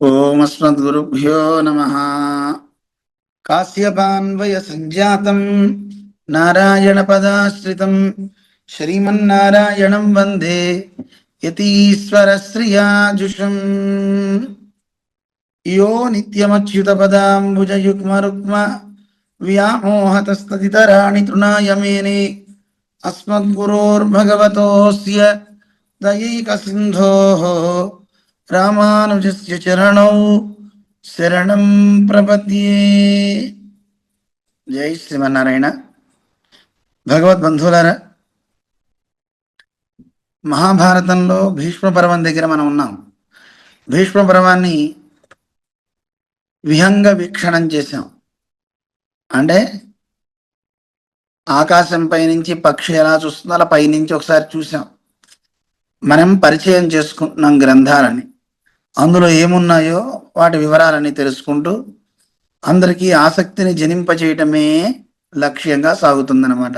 ఓమస్మద్గురుభ్యో నమ. కాశ్యపాన్వయ సంజాతం నారాయణ పదాశ్రితం శ్రీమన్నారాయణం వందే యతీశ్వర శ్రియాజుషం యో నిత్యమచ్యుత పదాంబుజయుగ్మరుగ్మ వ్యామోహతస్తదితరాణి తృణాయ మేనే అస్మద్గురోర్భగవతోస్య దయైక సింధోః రామానుజస్య చరణౌ శరణం ప్రపద్యే. జై శ్రీమన్నారాయణ. భగవద్బంధువులారా మహాభారతంలో భీష్మ పర్వం దగ్గర మనం ఉన్నాం. భీష్మ పర్వాన్ని విహంగ వీక్షణం చేశాం. అంటే ఆకాశం పైనుంచి పక్షి ఎలా చూస్తుందో అలా పైనుంచి ఒకసారి చూసాం మనం పరిచయం చేసుకుంటున్నాం గ్రంథాలని. అందులో ఏమున్నాయో వాటి వివరాలన్నీ తెలుసుకుంటూ అందరికీ ఆసక్తిని జనింపచేయటమే లక్ష్యంగా సాగుతుందన్నమాట.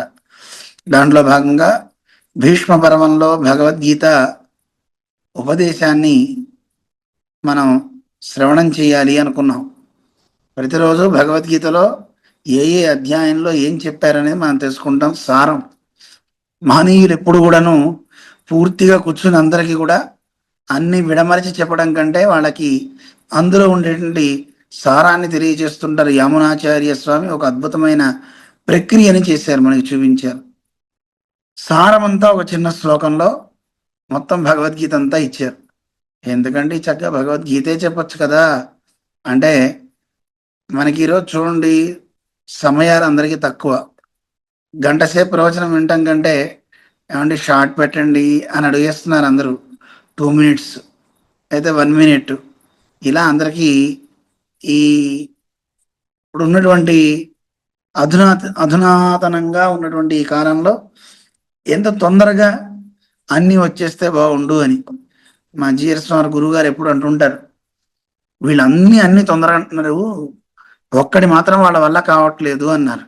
దాంట్లో భాగంగా భీష్మ పర్వంలో భగవద్గీత ఉపదేశాన్ని మనం శ్రవణం చేయాలి అనుకున్నాం. ప్రతిరోజు భగవద్గీతలో ఏ ఏ అధ్యాయంలో ఏం చెప్పారనేది మనం తెలుసుకుంటాం. సారం. మహనీయులు ఎప్పుడు కూడాను పూర్తిగా కూర్చుని అందరికీ కూడా అన్ని విడమరిచి చెప్పడం కంటే వాళ్ళకి అందులో ఉండేటువంటి సారాన్ని తెలియజేస్తుంటారు యమునాచార్య స్వామి. ఒక అద్భుతమైన ప్రక్రియని చేశారు మనకి చూపించారు. సారమంతా ఒక చిన్న శ్లోకంలో మొత్తం భగవద్గీత అంతా ఇచ్చారు. ఎందుకంటే చక్కగా భగవద్గీతే చెప్పొచ్చు కదా. అంటే మనకి ఈరోజు చూడండి సమయాలు అందరికీ తక్కువ. గంట సేపు ప్రవచనం వినటం కంటే ఏమంటే షార్ట్ పెట్టండి అని అడిగేస్తున్నారు అందరూ. టూ మినిట్స్ అయితే వన్ మినిట్. ఇలా అందరికీ ఈ ఇప్పుడు ఉన్నటువంటి అధునా అధునాతనంగా ఉన్నటువంటి ఈ కాలంలో ఎంత తొందరగా అన్నీ వచ్చేస్తే బాగుండు అని మా జిఎస్ స్వామి గురువు గారు ఎప్పుడు అంటుంటారు. వీళ్ళన్నీ అన్ని తొందరగా అంటున్నారు. ఒక్కడి మాత్రం వాళ్ళ వల్ల కావట్లేదు అన్నారు.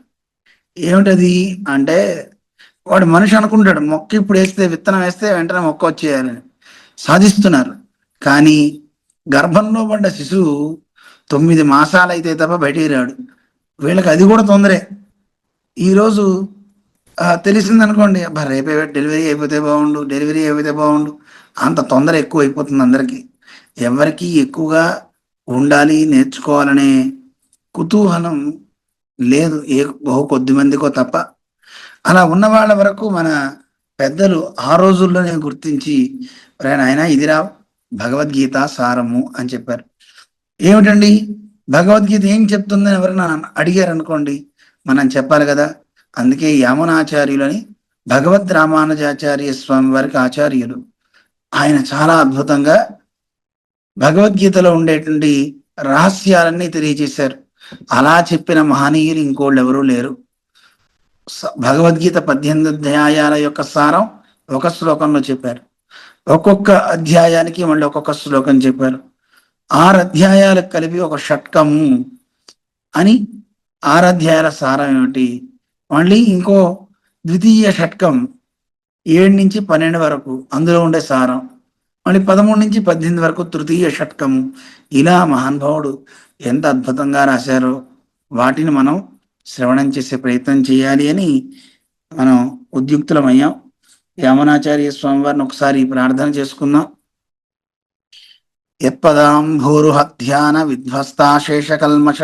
ఏమిటది అంటే వాడు మనిషి అనుకుంటాడు మొక్క ఇప్పుడు వేస్తే విత్తనం వేస్తే వెంటనే మొక్క వచ్చేయాలని. సాధిస్తున్నారు. కానీ గర్భంలో పడ్డ శిశువు తొమ్మిది మాసాలు అయితే తప్ప బయటికి రాడు. వీళ్ళకి అది కూడా తొందరే. ఈరోజు తెలిసిందనుకోండి అబ్బా రేపే డెలివరీ అయిపోతే బాగుండు డెలివరీ అయిపోతే బాగుండు. అంత తొందర ఎక్కువ అయిపోతుంది అందరికీ. ఎవరికి ఎక్కువగా ఉండాలి నేర్చుకోవాలనే కుతూహలం లేదు. ఏ బహు కొద్ది మందికో తప్ప. అలా ఉన్న వాళ్ళ వరకు మన పెద్దలు ఆ రోజుల్లోనే గుర్తించి ఆయన ఇదిరా భగవద్గీత సారము అని చెప్పారు. ఏమిటండి? భగవద్గీత ఏం చెప్తుందని ఎవరైనా అడిగారు అనుకోండి మనం చెప్పాలి కదా. అందుకే యామునాచార్యులని భగవద్ రామానుజాచార్య స్వామి వారికి ఆచార్యులు. ఆయన చాలా అద్భుతంగా భగవద్గీతలో ఉండేటువంటి రహస్యాలన్నీ తెలియజేశారు. అలా చెప్పిన మహనీయులు ఇంకోళ్ళు ఎవరూ లేరు. భగవద్గీత పద్దెనిమిది అధ్యాయాల యొక్క సారం ఒక శ్లోకంలో చెప్పారు. ఒక్కొక్క అధ్యాయానికి మళ్ళీ ఒక్కొక్క శ్లోకం చెప్పారు. ఆరు అధ్యాయాలకు కలిపి ఒక షట్కము అని ఆరు అధ్యాయాల సారం ఏమిటి? మళ్ళీ ఇంకో ద్వితీయ షట్కం ఏడు నుంచి పన్నెండు వరకు అందులో ఉండే సారం. మళ్ళీ పదమూడు నుంచి పద్దెనిమిది వరకు తృతీయ షట్కము. ఇలా మహానుభావుడు ఎంత అద్భుతంగా రాశారో వాటిని మనం శ్రవణం చేసే ప్రయత్నం చేయాలి అని మనం ఉద్యుక్తులమయ్యాం. యమునాచార్య స్వామి వారిని ఒకసారి ప్రార్థన చేసుకుందాం. యత్పదాంభూరుహధ్యాన విధ్వస్తాశేష కల్మష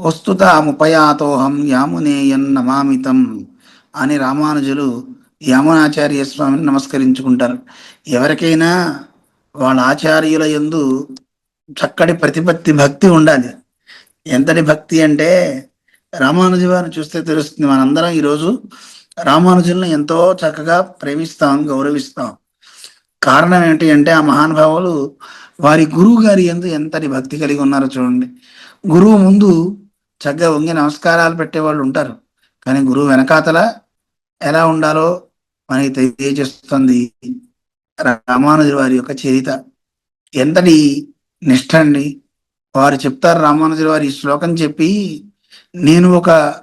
వస్తుతాముపయాతోహం యామునేయన్ నమామితం అని రామానుజులు యమునాచార్య స్వామిని నమస్కరించుకుంటారు. ఎవరికైనా వాళ్ళ ఆచార్యుల ఎందు చక్కటి ప్రతిపత్తి భక్తి ఉండాలి. ఎంతటి భక్తి అంటే రామానుజు వారిని చూస్తే తెలుస్తుంది మనందరం ఈరోజు రామానుజులను ఎంతో చక్కగా ప్రేమిస్తాం గౌరవిస్తాం. కారణం ఏంటి అంటే ఆ మహానుభావులు వారి గురువు గారి ఎందు ఎంతటి భక్తి కలిగి ఉన్నారో చూడండి. గురువు ముందు చక్కగా వంగి నమస్కారాలు పెట్టేవాళ్ళు ఉంటారు. కానీ గురువు వెనకాతల ఎలా ఉండాలో మనకి తెలియజేస్తుంది రామానుజు వారి యొక్క చరిత. ఎంతటి నిష్ఠండి వారు చెప్తారు రామానుజుల వారి శ్లోకం చెప్పి నేను ఒక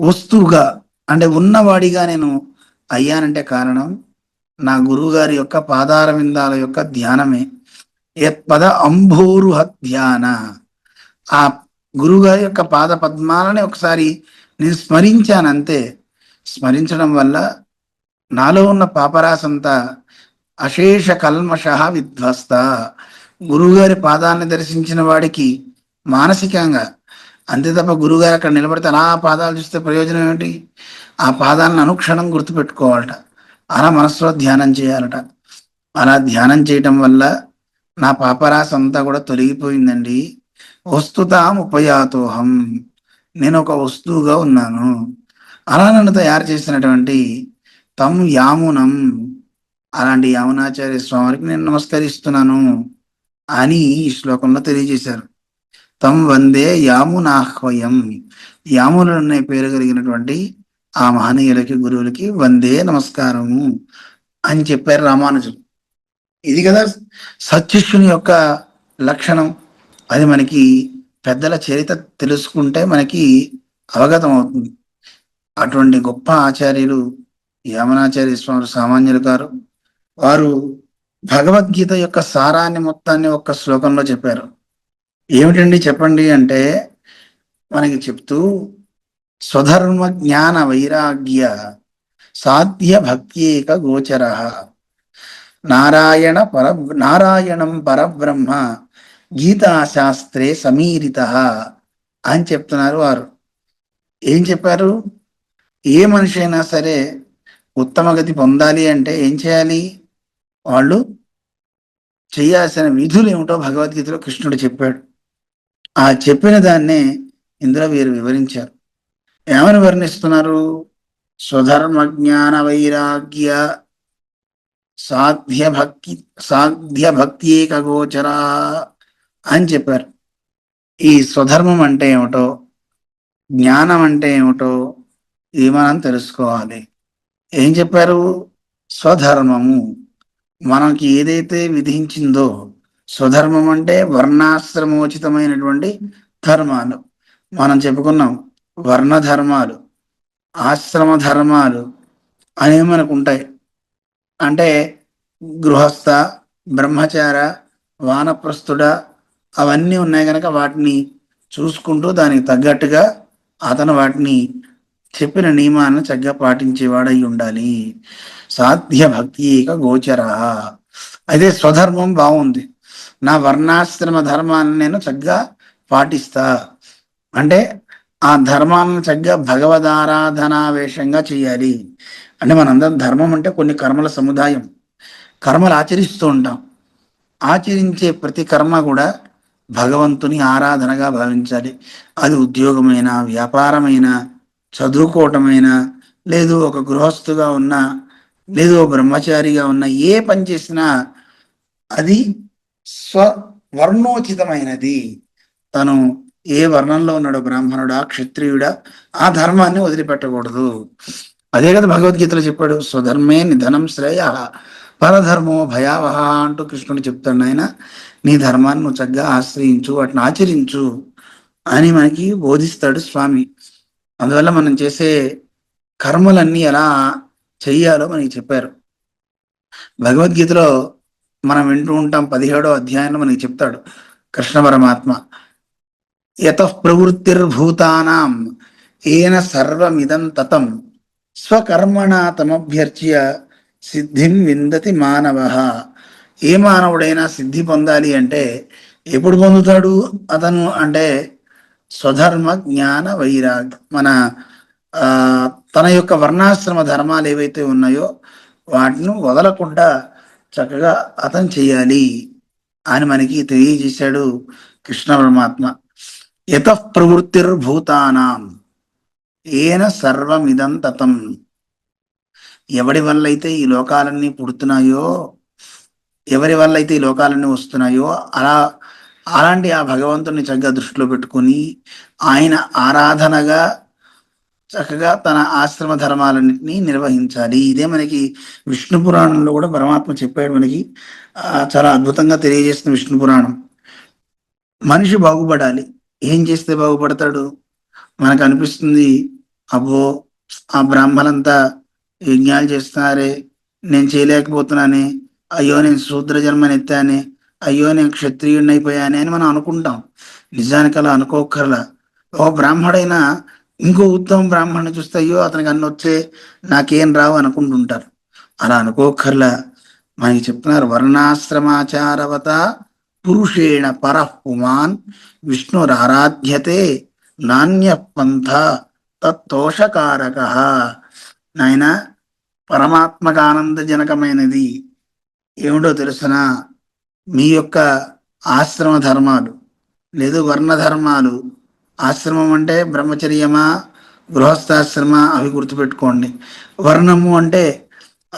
వస్తువుగా అంటే ఉన్నవాడిగా నేను అయ్యానంటే కారణం నా గురువుగారి యొక్క పాదారవిందాల యొక్క ధ్యానమే. యత్పద అంభోరుహ ధ్యాన. ఆ గురుగారి యొక్క పాద పద్మాలని ఒకసారి నేను స్మరించాను అంతే స్మరించడం వల్ల నాలో ఉన్న పాపరాసంతా అశేష కల్మష విధ్వస్త. గురువుగారి పాదాన్ని దర్శించిన వాడికి మానసికంగా అంతే తప్ప గురువుగారు అక్కడ నిలబడితే అలా పాదాలు చూస్తే ప్రయోజనం ఏమిటి? ఆ పాదాలను అనుక్షణం గుర్తుపెట్టుకోవాలట. అలా మనసులో ధ్యానం చేయాలట. అలా ధ్యానం చేయటం వల్ల నా పాపరాశ అంతా కూడా తొలగిపోయిందండి. వస్తుతాం ఉపయాతోహం. నేను ఒక వస్తువుగా ఉన్నాను. అలా నన్ను తయారు చేసినటువంటి తం యామునం. అలాంటి యామునాచార్య స్వామికి నేను నమస్కరిస్తున్నాను అని ఈ శ్లోకంలో తెలియజేశారు. తం వందే యామునాహ్వయం. యాములు అనే పేరు కలిగినటువంటి ఆ మహనీయులకి గురువులకి వందే నమస్కారము అని చెప్పారు రామానుజులు. ఇది కదా సత్యుష్యుని యొక్క లక్షణం. అది మనకి పెద్దల చరిత్ర తెలుసుకుంటే మనకి అవగతం అవుతుంది అటువంటి గొప్ప ఆచార్యులు యామనాచార్య స్వామి సామాన్యులు గారు వారు భగవద్గీత యొక్క సారాన్ని మొత్తాన్ని ఒక్క శ్లోకంలో చెప్పారు. ఏమిటండి చెప్పండి అంటే మనకి చెప్తూ స్వధర్మ జ్ఞాన వైరాగ్య సాధ్య భక్త్యేక గోచర. నారాయణ పర నారాయణం పరబ్రహ్మ గీతాశాస్త్రే సమీరిత అని చెప్తున్నారు వారు. ఏం చెప్పారు? ఏ మనిషి అయినా సరే ఉత్తమ గతి పొందాలి అంటే ఏం చేయాలి? వాళ్ళు చేయాల్సిన విధులు ఏమిటో భగవద్గీతలో కృష్ణుడు చెప్పాడు. ఆ చెప్పిన దాన్నే ఇందులో వీరు వివరించారు. ఏమని వర్ణిస్తున్నారు? స్వధర్మ జ్ఞాన వైరాగ్య సాధ్య భక్తి సాధ్య భక్త్యేక గోచరా అని చెప్పారు. ఈ స్వధర్మం అంటే ఏమిటో జ్ఞానం అంటే ఏమిటో ఇది మనం తెలుసుకోవాలి. ఏం చెప్పారు? స్వధర్మము. మనకి ఏదైతే విధించిందో స్వధర్మం అంటే వర్ణాశ్రమోచితమైనటువంటి ధర్మాలు. మనం చెప్పుకున్నాం వర్ణ ధర్మాలు ఆశ్రమ ధర్మాలు అనేవి మనకు ఉంటాయి అంటే గృహస్థ బ్రహ్మచార వానప్రస్థుడ అవన్నీ ఉన్నాయి కనుక వాటిని చూసుకుంటూ దానికి తగ్గట్టుగా అతను వాటిని చెప్పిన నియమాలను చక్కగా పాటించేవాడై ఉండాలి. సాధ్య భక్తి ఏక గోచర. అయితే స్వధర్మం బాగుంది. నా వర్ణాశ్రమ ధర్మాన్ని నేను చక్కగా పాటిస్తా. అంటే ఆ ధర్మాలను చక్కగా భగవదారాధనావేశంగా చేయాలి. అంటే మనందరం ధర్మం అంటే కొన్ని కర్మల సముదాయం. కర్మలు ఆచరిస్తూ ఉంటాం. ఆచరించే ప్రతి కర్మ కూడా భగవంతుని ఆరాధనగా భావించాలి. అది ఉద్యోగమైన వ్యాపారమైన చదువుకోవటమైనా లేదు ఒక గృహస్థుగా ఉన్నా లేదు ఒక బ్రహ్మచారిగా ఉన్న ఏ పని చేసినా అది స్వవర్ణోచితమైనది. తను ఏ వర్ణంలో ఉన్నాడో బ్రాహ్మణుడా క్షత్రియుడా ఆ ధర్మాన్ని వదిలిపెట్టకూడదు. అదే కదా భగవద్గీతలో చెప్పాడు స్వధర్మే నిధనం శ్రేయ పరధర్మో భయావహ అంటూ కృష్ణుడు చెప్తాడు ఆయన నీ ధర్మాన్ని నువ్వు చక్కగా ఆశ్రయించు వాటిని ఆచరించు అని మనకి బోధిస్తాడు స్వామి. అందువల్ల మనం చేసే కర్మలన్నీ ఎలా చెయ్యాలో మనకి చెప్పారు. భగవద్గీతలో మనం వింటూ ఉంటాం పదిహేడో అధ్యాయంలో మనకి చెప్తాడు కృష్ణ పరమాత్మ. యత ప్రవృత్తిర్భూతానాం ఏన సర్వమిదం తతం స్వకర్మణ తమభ్యర్చ్య సిద్ధిం విందతి మానవ. ఏ మానవుడైనా సిద్ధి పొందాలి అంటే ఎప్పుడు పొందుతాడు అతను అంటే స్వధర్మ జ్ఞాన వైరాగ్. మన ఆ తన యొక్క వర్ణాశ్రమ ధర్మాలు ఏవైతే ఉన్నాయో వాటిని వదలకుండా చక్కగా అతను చేయాలి అని మనకి తెలియజేశాడు కృష్ణ పరమాత్మ. యత ప్రవృత్తిర్భూతానాం. ఏన సర్వమిదం తతం. ఎవడి వల్ల అయితే ఈ లోకాలన్నీ పుడుతున్నాయో ఎవరి వల్ల అయితే ఈ లోకాలన్నీ వస్తున్నాయో అలా అలాంటి ఆ భగవంతుని చక్కగా దృష్టిలో పెట్టుకుని ఆయన ఆరాధనగా చక్కగా తన ఆశ్రమ ధర్మాలన్నింటినీ నిర్వహించాలి. ఇదే మనకి విష్ణు పురాణంలో కూడా పరమాత్మ చెప్పాడు మనకి. చాలా అద్భుతంగా తెలియజేస్తుంది విష్ణు పురాణం. మనిషి బాగుపడాలి. ఏం చేస్తే బాగుపడతాడు? మనకు అనిపిస్తుంది అబ్బో ఆ బ్రాహ్మలంతా యజ్ఞాలు చేస్తున్నారే నేను చేయలేకపోతున్నానే అయ్యో నేను శూద్ర జన్మని ఎత్తానే అయ్యో నేను క్షత్రియుడిని అయిపోయానే అని మనం అనుకుంటాం. నిజానికి అలా అనుకోకర్లా ఓ బ్రాహ్మడైనా ఇంకో ఉత్తమ బ్రాహ్మణ్ణి చూస్తే అయ్యో అతనికి అన్ని వచ్చే నాకేం రావు అనుకుంటుంటారు. అలా అనుకోకర్లా మనకి చెప్తున్నారు వర్ణాశ్రమాచారవత పురుషేణ పరః పుమాన్ విష్ణురారాధ్యతే నాణ్య పంథ తత్తోషకారక. నాయన పరమాత్మక ఆనందజనకమైనది ఏమిటో తెలుసిన? మీ యొక్క ఆశ్రమ ధర్మాలు లేదు వర్ణ ధర్మాలు ఆశ్రమం అంటే బ్రహ్మచర్యమా గృహస్థాశ్రమ అవి గుర్తుపెట్టుకోండి. వర్ణము అంటే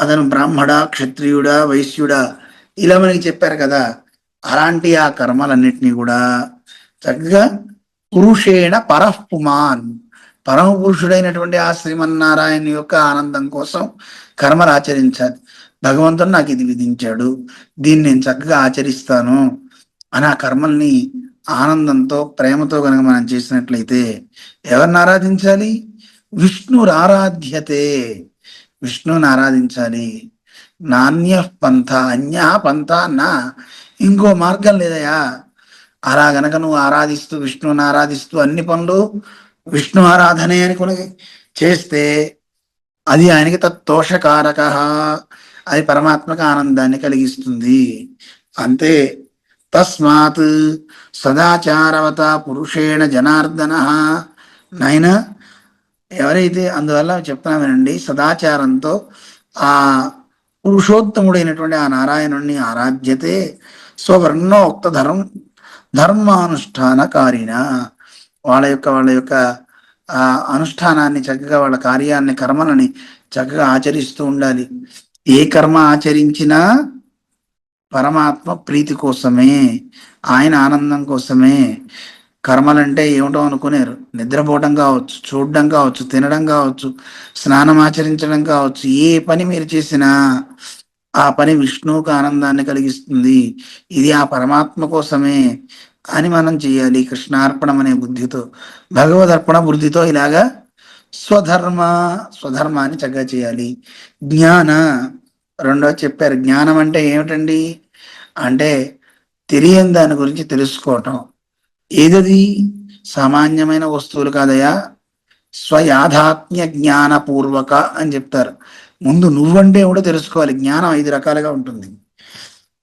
అతను బ్రాహ్మడా క్షత్రియుడా వైశ్యుడా ఇలా మనకి చెప్పారు కదా. అలాంటి ఆ కర్మలన్నింటినీ కూడా చక్కగా పురుషేణ పరఃపుమాన్. పరమ పురుషుడైనటువంటి ఆ శ్రీమన్నారాయణ యొక్క ఆనందం కోసం కర్మలు ఆచరించాలి. భగవంతుడు నాకు ఇది విధించాడు. దీన్ని నేను చక్కగా ఆచరిస్తాను అని ఆ కర్మల్ని ఆనందంతో ప్రేమతో కనుక మనం చేసినట్లయితే ఎవరిని ఆరాధించాలి? విష్ణురు ఆరాధ్యతే. విష్ణుని ఆరాధించాలి. నాణ్య పంథ అన్య పంథ నా ఇంకో మార్గం లేదయా? అలా గనక నువ్వు ఆరాధిస్తూ విష్ణువుని ఆరాధిస్తూ అన్ని పనులు విష్ణు ఆరాధనే అని కొన్ని చేస్తే అది ఆయనకి తత్తోషకారక అది పరమాత్మక ఆనందాన్ని కలిగిస్తుంది. అంతే. తస్మాత్ సదాచారవత పురుషేణ జనార్దన. నాయన ఎవరైతే అందువల్ల చెప్తున్నా వినండి సదాచారంతో ఆ పురుషోత్తముడైనటువంటి ఆ నారాయణుణ్ణి ఆరాధ్యతే స్వవర్ణోక్త ధర్మ ధర్మానుష్ఠానకారిణ. వాళ్ళ యొక్క వాళ్ళ యొక్క ఆ అనుష్ఠానాన్ని చక్కగా వాళ్ళ కార్యాన్ని కర్మలని చక్కగా ఆచరిస్తూ ఉండాలి. ఏ కర్మ ఆచరించినా పరమాత్మ ప్రీతి కోసమే ఆయన ఆనందం కోసమే కర్మలంటే ఏమిటో అనుకునేరు. నిద్రపోవడం కావచ్చు చూడడం కావచ్చు తినడం కావచ్చు స్నానం ఆచరించడం కావచ్చు ఏ పని మీరు చేసినా ఆ పని విష్ణువుకు ఆనందాన్ని కలిగిస్తుంది. ఇది ఆ పరమాత్మ కోసమే అని మనం చేయాలి కృష్ణార్పణం అనే బుద్ధితో. భగవదర్పణ బుద్ధితో ఇలాగా స్వధర్మ స్వధర్మాన్ని చక్కగా చేయాలి. జ్ఞాన రెండో చెప్పారు. జ్ఞానం అంటే ఏమిటండి? అంటే తెలియని దాని గురించి తెలుసుకోవటం. ఏదది? సామాన్యమైన వస్తువులు కాదయా స్వయాధాత్మ్య జ్ఞానపూర్వక అని చెప్తారు. ముందు నువ్వంటే కూడా తెలుసుకోవాలి. జ్ఞానం ఐదు రకాలుగా ఉంటుంది.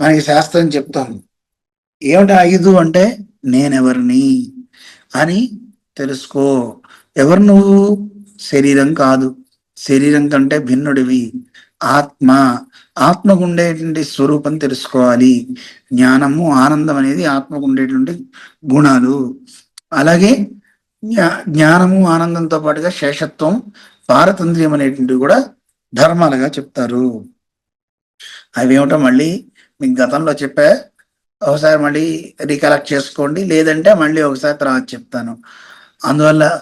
మనకి శాస్త్రం చెప్తాను ఏమిటి ఐదు అంటే నేనెవరిని? అని తెలుసుకో. ఎవరు నువ్వు? శరీరం కాదు. శరీరం కంటే భిన్నుడివి. ఆత్మ. ఆత్మకు ఉండేటువంటి స్వరూపం తెలుసుకోవాలి. జ్ఞానము ఆనందం అనేది ఆత్మకు ఉండేటువంటి గుణాలు. అలాగే జ్ఞానము ఆనందంతో పాటుగా శేషత్వం పారతంత్ర్యం అనేటువంటివి కూడా ధర్మాలుగా చెప్తారు. అవి ఏమిటో మళ్ళీ మీకు గతంలో చెప్పా. ఒకసారి మళ్ళీ రికలెక్ట్ చేసుకోండి. లేదంటే మళ్ళీ ఒకసారి తర్వాత చెప్తాను. అందువల్ల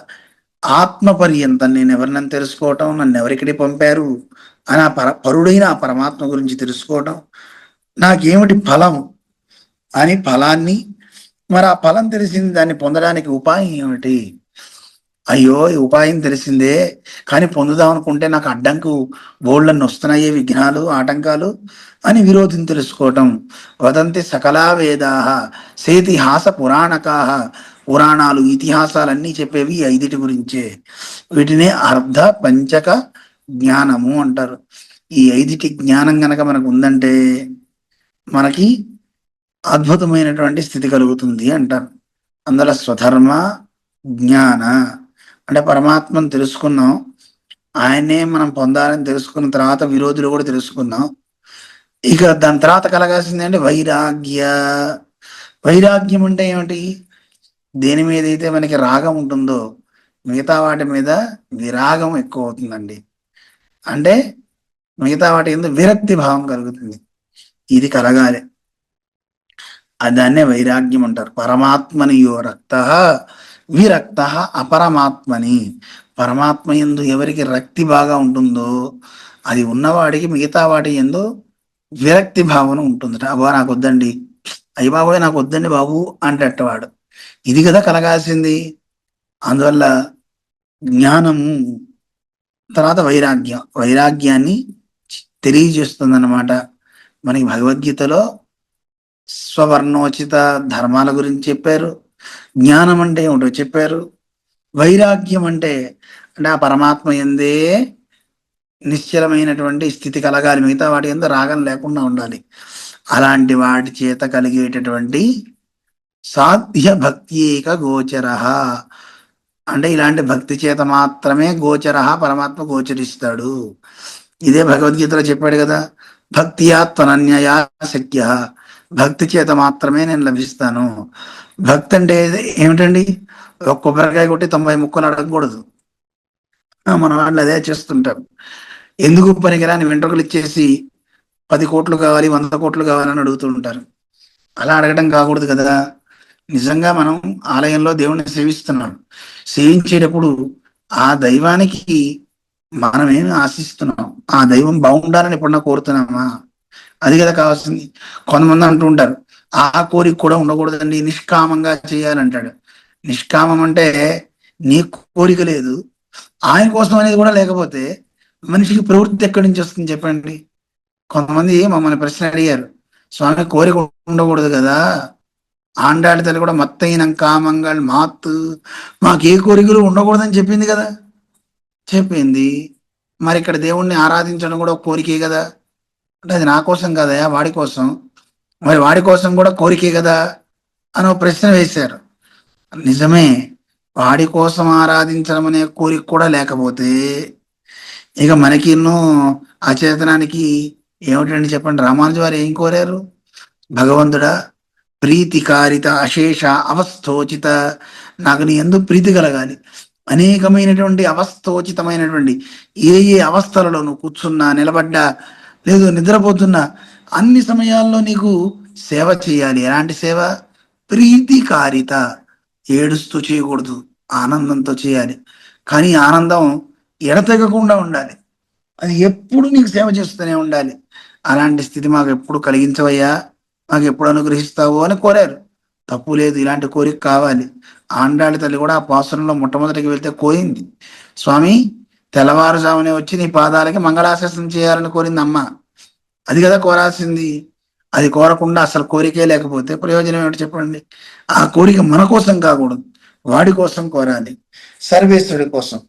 ఆత్మ పర్యంతం నేను ఎవరినని తెలుసుకోవటం నన్ను ఎవరిక్కడికి పంపారు? అని ఆ పర పరుడైన ఆ పరమాత్మ గురించి తెలుసుకోవటం నాకేమిటి ఫలం? అని ఫలాన్ని మరి ఆ ఫలం తెలిసింది దాన్ని పొందడానికి ఉపాయం ఏమిటి? అయ్యో ఈ ఉపాయం తెలిసిందే కానీ పొందుదాం అనుకుంటే నాకు అడ్డంకు బోళ్ళన్ని వస్తున్నాయే విఘ్నాలు ఆటంకాలు అని విరోధిని తెలుసుకోవటం. వదంతి సకలా వేదాహ సేతిహాస పురాణకాహ పురాణాలు ఇతిహాసాలన్నీ చెప్పేవి ఐదిటి గురించే. వీటినే అర్ధ పంచక జ్ఞానము అంటారు. ఈ ఐదిటి జ్ఞానం గనక మనకు ఉందంటే మనకి అద్భుతమైనటువంటి స్థితి కలుగుతుంది అంటారు. అందులో స్వధర్మ జ్ఞాన అంటే పరమాత్మను తెలుసుకున్నాం. ఆయనే మనం పొందాలని తెలుసుకున్న తర్వాత విరోధులు కూడా తెలుసుకున్నాం. ఇక దాని తర్వాత కలగాల్సింది అంటే వైరాగ్య. వైరాగ్యం అంటే ఏమిటి? దేని మీద అయితే మనకి రాగం ఉంటుందో మిగతా వాటి మీద విరాగం ఎక్కువ అవుతుందండి. అంటే మిగతా వాటి ఎందుకు విరక్తి భావం కలుగుతుంది. ఇది కలగాలి. దాన్నే వైరాగ్యం అంటారు. పరమాత్మని యో రక్త విరక్త అపరమాత్మని. పరమాత్మ ఎందు ఎవరికి రక్తి బాగా ఉంటుందో అది ఉన్నవాడికి మిగతా వాటి ఎందు విరక్తి భావన ఉంటుంది అబ్బా నాకు వద్దండి అయ్యి బాబోయ్ నాకు వద్దండి బాబు అంటేటవాడు. ఇది కదా కలగాల్సింది. అందువల్ల జ్ఞానము తర్వాత వైరాగ్యం. వైరాగ్యాన్ని తెలియజేస్తుంది అన్నమాట మనకి భగవద్గీతలో స్వవర్ణోచిత ధర్మాల గురించి చెప్పారు. జ్ఞానం అంటే ఏమిటో చెప్పారు. వైరాగ్యం అంటే అంటే ఆ పరమాత్మ ఎందే నిశ్చలమైనటువంటి స్థితి కలగాలి. మిగతా వాటి ఎందు రాగం లేకుండా ఉండాలి. అలాంటి వాటి చేత కలిగేటటువంటి సాధ్య భక్త్యేక గోచర. అంటే ఇలాంటి భక్తి చేత మాత్రమే గోచర పరమాత్మ గోచరిస్తాడు. ఇదే భగవద్గీతలో చెప్పాడు కదా భక్తియా త్వనన్యయా శక్య. భక్తి చేత మాత్రమే నేను లభిస్తాను. భక్తి అంటే ఏమిటండి? ఒక కొబ్బరికాయ కొట్టి తొంభై ముక్కలు అడగకూడదు. మన వాళ్ళు అదే చేస్తుంటాం ఎందుకు పనికిరాని వెంట్రుకలు ఇచ్చేసి పది కోట్లు కావాలి వంద కోట్లు కావాలని అడుగుతూ ఉంటారు. అలా అడగడం కాకూడదు కదా. నిజంగా మనం ఆలయంలో దేవుణ్ణి సేవిస్తున్నాం. సేవించేటప్పుడు ఆ దైవానికి మనమేమి ఆశిస్తున్నాం? ఆ దైవం బాగుండాలని ఎప్పుడన్నా కోరుతున్నామా? అది కదా కావాల్సింది. కొంతమంది అంటూ ఉంటారు ఆ కోరిక కూడా ఉండకూడదండి నిష్కామంగా చేయాలంటాడు నిష్కామం అంటే నీ కోరిక లేదు ఆయన కోసం అనేది కూడా లేకపోతే మనిషికి ప్రవృత్తి ఎక్కడి నుంచి వస్తుంది చెప్పండి? కొంతమంది మమ్మల్ని ప్రశ్న అడిగారు స్వామి కోరిక ఉండకూడదు కదా ఆండాడి తల్లి కూడా మత్తైనం కామంగల్ మాత్ మాకు ఏ కోరికలు ఉండకూడదని చెప్పింది కదా. చెప్పింది. మరి ఇక్కడ దేవుణ్ణి ఆరాధించడం కూడా కోరికే కదా. అంటే అది నా కోసం కదయా వాడి కోసం. మరి వాడి కోసం కూడా కోరికే కదా అని ఒక ప్రశ్న వేశారు. నిజమే వాడి కోసం ఆరాధించడం అనే కోరిక కూడా లేకపోతే ఇక మనకి ఎన్నో అచేతనానికి ఏమిటండి చెప్పండి. రామానుజు వారు ఏం కోరారు? భగవంతుడా ప్రీతికారిత అశేష అవస్థోచిత. నాకు నీ ఎందు ప్రీతి కలగాలి. అనేకమైనటువంటి అవస్థోచితమైనటువంటి ఏ ఏ అవస్థలలో నువ్వు కూర్చున్నా నిలబడ్డా లేదు నిద్రపోతున్నా అన్ని సమయాల్లో నీకు సేవ చేయాలి. ఎలాంటి సేవ? ప్రీతికారిత. ఏడుస్తూ చేయకూడదు. ఆనందంతో చేయాలి. కానీ ఆనందం ఎడతెగకుండా ఉండాలి. అది ఎప్పుడు నీకు సేవ చేస్తూనే ఉండాలి. అలాంటి స్థితి మాకు ఎప్పుడు కలిగించవయ్యా? మాకు ఎప్పుడు అనుగ్రహిస్తావు అని కోరారు. తప్పు లేదు ఇలాంటి కోరిక కావాలి. ఆండాళ్ళ తల్లి కూడా ఆ పాసురంలో మొట్టమొదటికి వెళ్తే కోరింది. స్వామి తెల్లవారుజామునే వచ్చి నీ పాదాలకి మంగళాశాసనం చేయాలని కోరింది అమ్మ. అది కదా కోరాల్సింది. అది కోరకుండా అసలు కోరికే లేకపోతే ప్రయోజనం ఏమిటి చెప్పండి? ఆ కోరిక మన కోసం కాకూడదు. వాడి కోసం కోరాలి. సర్వేశ్వరుడి కోసం.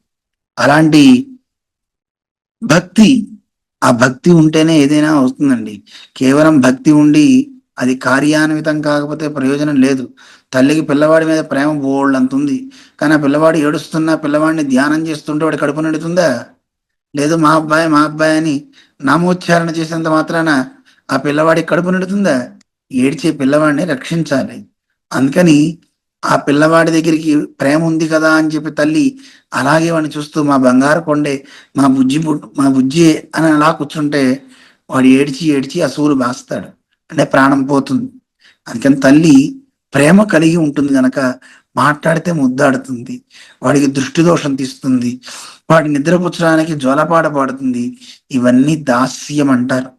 అలాంటి భక్తి ఆ భక్తి ఉంటేనే ఏదైనా అవుతుందండి కేవలం భక్తి ఉండి అది కార్యాన్వితం కాకపోతే ప్రయోజనం లేదు. తల్లికి పిల్లవాడి మీద ప్రేమ బోళ్ళంత ఉంది కానీ ఆ పిల్లవాడు ఏడుస్తున్నా పిల్లవాడిని ధ్యానం చేస్తుంటే వాడు కడుపు నిండుతుందా? లేదు మా అబ్బాయి మా అబ్బాయి అని నామోచ్చారణ చేసినంత మాత్రాన ఆ పిల్లవాడి కడుపు నిండుతుందా? ఏడ్చే పిల్లవాడిని రక్షించాలి. అందుకని ఆ పిల్లవాడి దగ్గరికి ప్రేమ ఉంది కదా అని చెప్పి తల్లి అలాగే వాడిని చూస్తూ మా బంగారు కొండే మా బుజ్జి మా బుజ్జి అని అలా కూర్చుంటే వాడు ఏడ్చి ఏడ్చి అసూలు బాస్తాడు. అంటే ప్రాణం పోతుంది. అందుకని తల్లి ప్రేమ కలిగి ఉంటుంది గనక మాట్లాడితే ముద్దాడుతుంది. వాడికి దృష్టి దోషం తీస్తుంది. వాడి నిద్రపుచ్చడానికి జ్వలపాట పాడుతుంది. ఇవన్నీ దాస్యం అంటారు.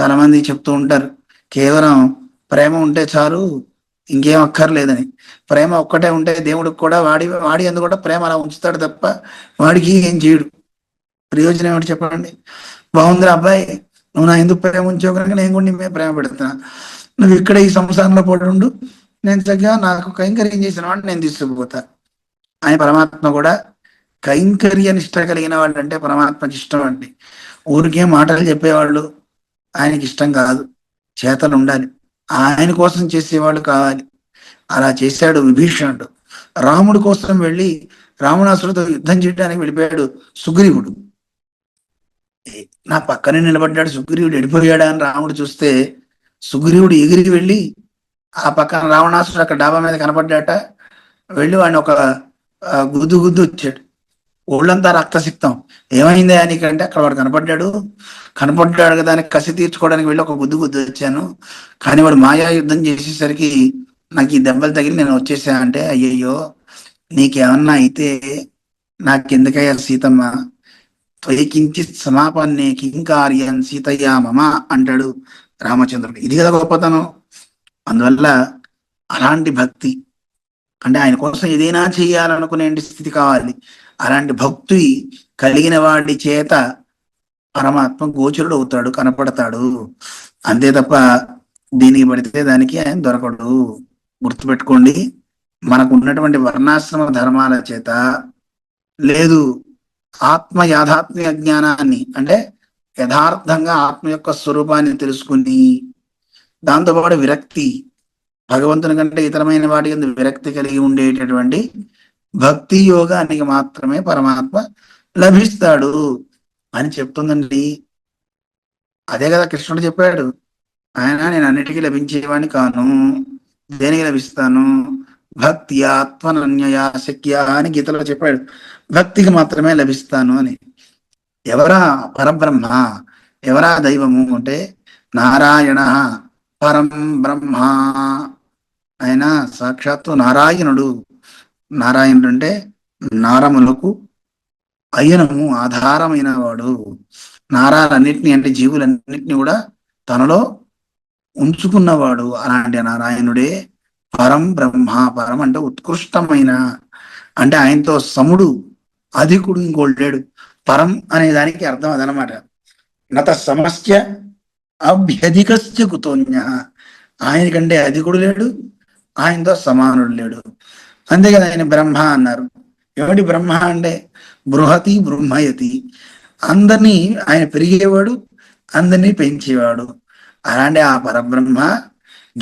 చాలా మంది చెప్తూ ఉంటారు కేవలం ప్రేమ ఉంటే చాలు ఇంకేం అక్కర్లేదని. ప్రేమ ఒక్కటే ఉంటే దేవుడికి కూడా వాడి వాడి అందు కూడా ప్రేమ అలా ఉంచుతాడు తప్ప వాడికి ఏం చేయడు. ప్రయోజనం ఏమిటి చెప్పండి? బాగుందిరా అబ్బాయి. నువ్వు నా ఎందుకు ప్రేమ ఉంచావు? కనుక నేను కూడా నీ మీద ప్రేమ పెడుతున్నా నువ్వు ఇక్కడ ఈ సంసారంలో పడి ఉండు నేను చక్కగా నాకు కైంకర్యం చేసిన వాడిని నేను తీసుకుపోతా. ఆయన పరమాత్మ కూడా కైంకర్య నిష్ట కలిగిన వాళ్ళు అంటే పరమాత్మకి ఇష్టం అండి. ఊరికే మాటలు చెప్పేవాళ్ళు ఆయనకి ఇష్టం కాదు. చేతలు ఉండాలి. ఆయన కోసం చేసేవాళ్ళు కావాలి. అలా చేశాడు విభీషణుడు. రాముడి కోసం వెళ్ళి రావణాసుడితో యుద్ధం చేయడానికి వెళ్ళిపోయాడు సుగ్రీవుడు. నా పక్కనే నిలబడ్డాడు సుగ్రీవుడు వెళ్ళిపోయాడా అని రాముడు చూస్తే సుగ్రీవుడు ఎగిరి వెళ్ళి ఆ పక్కన రావణాసుడు అక్కడ డాబా మీద కనపడ్డాట. వెళ్ళి వాడిని ఒక గుద్దు గుద్దు వచ్చాడు. ఒళ్ళంతా రక్తసిక్తం. ఏమైంది నీకంటే అక్కడ వాడు కనపడ్డాడు. కనపడ్డాడు కదా అని కసి తీర్చుకోవడానికి వెళ్ళి ఒక గుద్దు గుద్దు వచ్చాను. కానీ వాడు మాయా యుద్ధం చేసేసరికి నాకు ఈ దెబ్బలు తగిలి నేను వచ్చేసా అంటే అయ్యయ్యో నీకేమన్నా అయితే నాకెందుకయ్యా సీతమ్మ? త్వయికించిత్ సమాపన్నే కింకార్యం సీతయా మమ అంటాడు రామచంద్రుడు. ఇది కదా గొప్పతనం. అందువల్ల అలాంటి భక్తి అంటే ఆయన కోసం ఏదైనా చేయాలనుకునే స్థితి కావాలి. అలాంటి భక్తి కలిగిన వాడి చేత పరమాత్మ గోచరుడు అవుతాడు కనపడతాడు. అంతే తప్ప దీనికి పడితే దానికి ఆయన దొరకడు. గుర్తుపెట్టుకోండి మనకు ఉన్నటువంటి వర్ణాశ్రమ ధర్మాల చేత లేదు ఆత్మ యాథాత్మ్య జ్ఞానాన్ని అంటే యథార్థంగా ఆత్మ యొక్క స్వరూపాన్ని తెలుసుకుని దాంతోపాటు విరక్తి భగవంతుని కంటే ఇతరమైన వాటి కింద విరక్తి కలిగి ఉండేటటువంటి భక్తి యోగానికి మాత్రమే పరమాత్మ లభిస్తాడు అని చెప్తుందండి. అదే కదా కృష్ణుడు చెప్పాడు ఆయన నేను అన్నిటికీ లభించేవాడిని కాను దేనికి లభిస్తాను? భక్తి ఆత్మనన్యయా శక్య అని గీతలో చెప్పాడు. భక్తికి మాత్రమే లభిస్తాను అని. ఎవరా పరబ్రహ్మ ఎవరా దైవము అంటే నారాయణ పరం బ్రహ్మ. ఆయన సాక్షాత్తు నారాయణుడు. నారాయణుడు అంటే నారములకు అయ్యనము ఆధారమైన వాడు. నారాలన్నింటినీ అంటే జీవులన్నింటినీ కూడా తనలో ఉంచుకున్నవాడు. అలాంటి నారాయణుడే పరం బ్రహ్మ. పరం అంటే ఉత్కృష్టమైన. అంటే ఆయనతో సముడు అధికుడు ఇంకోటి లేడు. పరం అనే దానికి అర్థం అదనమాట. నత సమస్య అభ్యధికస్య కుతోన్య. ఆయనకంటే అధికుడు లేడు ఆయనతో సమానుడు లేడు. అంతే కదా ఆయన బ్రహ్మ అన్నారు. ఎవడి బ్రహ్మ అంటే? బృహతి బ్రహ్మయతి. అందరినీ ఆయన పెరిగేవాడు అందరినీ పెంచేవాడు. అలాంటి ఆ పరబ్రహ్మ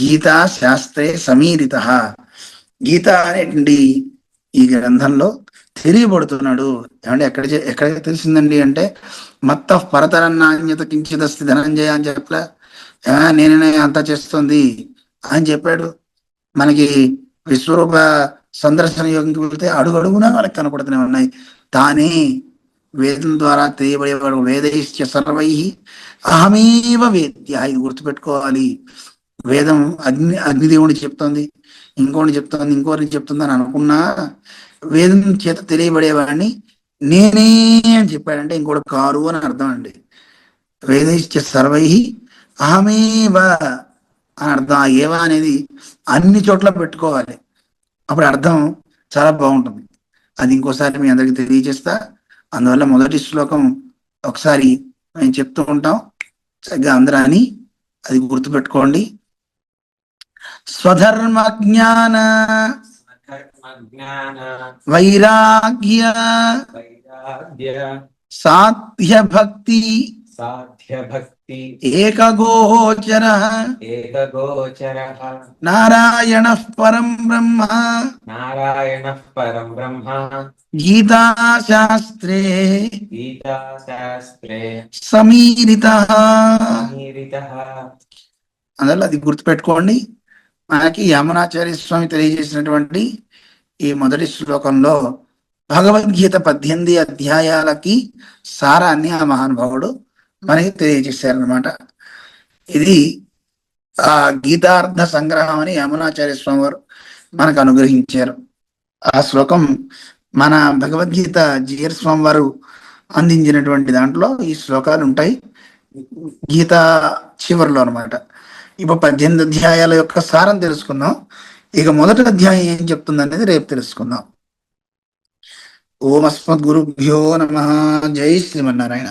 గీతా శాస్త్రే సమీరిత. గీత అనేటువంటి ఈ గ్రంథంలో తెలియబడుతున్నాడు ఏమంటే ఎక్కడ చే- ఎక్కడ తెలిసిందండి అంటే మత్త పరతర నాణ్యత కించిదస్తి ధనంజయ అని చెప్పలే నేనే అంతా చేస్తుంది అని చెప్పాడు. మనకి విశ్వరూప సందర్శన యోగంకి వెళ్తే అడుగు అడుగునా మనకు కనపడుతూనే ఉన్నాయి. తానే వేదం ద్వారా తెలియబడేవాడు వేదైశ్చ సర్వై అహమేవ వేద్య. ఇది గుర్తుపెట్టుకోవాలి. వేదం అగ్ని అగ్నిదేవుని చెప్తోంది. ఇంకోటి చెప్తోంది ఇంకోటి చెప్తుంది అని అనుకున్నా వేదం చేత తెలియబడేవాడిని. నేనే అని చెప్పాడంటే ఇంకోటి కారు అని అర్థం అండి. వేదైశ్చ సర్వై అహమేవ అని అర్థం. ఆ ఏవ అనేది అన్ని చోట్ల పెట్టుకోవాలి. అప్పుడు అర్థం చాలా బాగుంటుంది. అది ఇంకోసారి మీ అందరికి తెలియజేస్తా. అందువల్ల మొదటి శ్లోకం ఒకసారి మేము చెప్తూ ఉంటాం. సరిగ్గా అందరూ అని అది గుర్తుపెట్టుకోండి. స్వధర్మ జ్ఞాన వైరాగ్య వైరాగ్య సాధ్య భక్తి సాధ్య భక్తి ఏకగోచర ఏకగోచర నారాయణ పరం బ్రహ్మ నారాయణ పరం బ్రహ్మ గీతాశాస్త్రే గీతాశాస్త్రే సమీరిత సమీరిత అందువల్ల అది గుర్తుపెట్టుకోండి. మనకి యమునాచార్య స్వామి తెలియజేసినటువంటి ఈ మొదటి శ్లోకంలో భగవద్గీత పద్దెనిమిది అధ్యాయాలకి సారాన్ని ఆ మహానుభావుడు మనకి తెలియజేశారనమాట ఇది ఆ గీతార్థ సంగ్రహం అని యమునాచార్య స్వామి వారు మనకు అనుగ్రహించారు. ఆ శ్లోకం మన భగవద్గీత జియర్ స్వామి వారు అందించినటువంటి దాంట్లో ఈ శ్లోకాలు ఉంటాయి. గీత చివరిలో అన్నమాట. ఇప్పుడు పద్దెనిమిది అధ్యాయాల యొక్క సారం తెలుసుకుందాం. ఇక మొదటి అధ్యాయం ఏం చెప్తుంది అనేది రేపు తెలుసుకుందాం. ఓం అస్మద్ గురుభ్యో నమ. జై శ్రీమన్నారాయణ.